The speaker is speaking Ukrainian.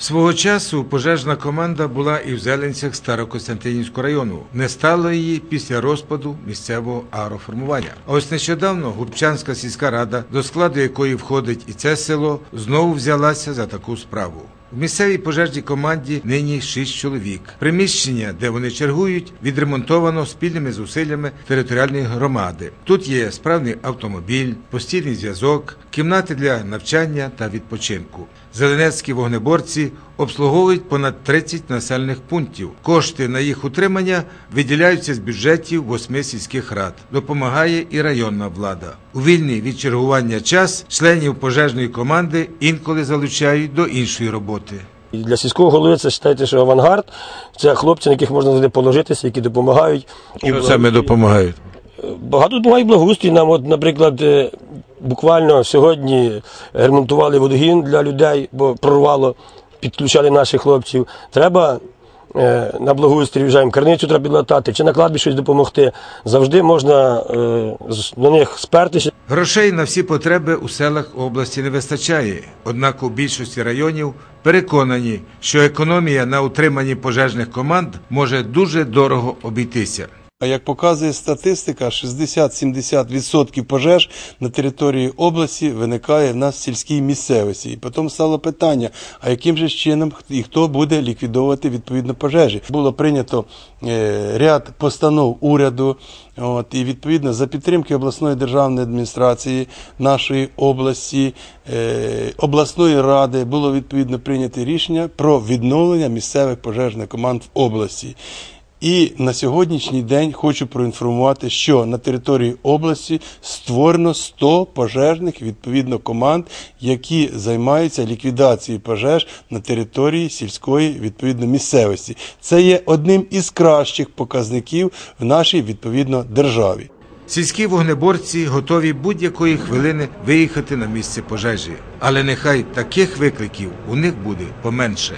Свого часу пожежна команда була і в Зеленцях Старокостянтинівського району. Не стало її після розпаду місцевого агроформування. А ось нещодавно Губчанська сільська рада, до складу якої входить і це село, знову взялася за таку справу. В місцевій пожежній команді нині шість чоловік. Приміщення, де вони чергують, відремонтовано спільними зусиллями територіальної громади. Тут є справний автомобіль, постійний зв'язок, кімнати для навчання та відпочинку. Зеленецькі вогнеборці обслуговують понад 30 населених пунктів. Кошти на їх утримання виділяються з бюджетів восьми сільських рад. Допомагає і районна влада. У вільний від чергування час членів пожежної команди інколи залучають до іншої роботи. І для сільського голови це вважайте, що авангард. Це хлопці, на яких можна завжди положитися, які допомагають. Чим саме допомагають? Багато допомагає благоустрій. Нам, от, наприклад, е, буквально сьогодні ремонтували водогін для людей, бо прорвало, підключали наших хлопців. Треба е, на благоустрій в'їжджаємо, карницю треба підлатати, чи на кладбі щось допомогти. Завжди можна е, на них спертися. Грошей на всі потреби у селах області не вистачає. Однак у більшості районів переконані, що економія на утриманні пожежних команд може дуже дорого обійтися. А як показує статистика, 60-70% пожеж на території області виникає в нас в сільській місцевості. І потім стало питання: а яким же чином і хто буде ліквідовувати відповідно пожежі? Було прийнято е, ряд постанов уряду. От, і відповідно за підтримки обласної державної адміністрації нашої області, е, обласної ради було відповідно прийнято рішення про відновлення місцевих пожежних команд в області. І на сьогоднішній день хочу проінформувати, що на території області створено 100 пожежних відповідно команд, які займаються ліквідацією пожеж на території сільської відповідно місцевості. Це є одним із кращих показників в нашій відповідно державі. Сільські вогнеборці готові будь-якої хвилини виїхати на місце пожежі, але нехай таких викликів у них буде поменше.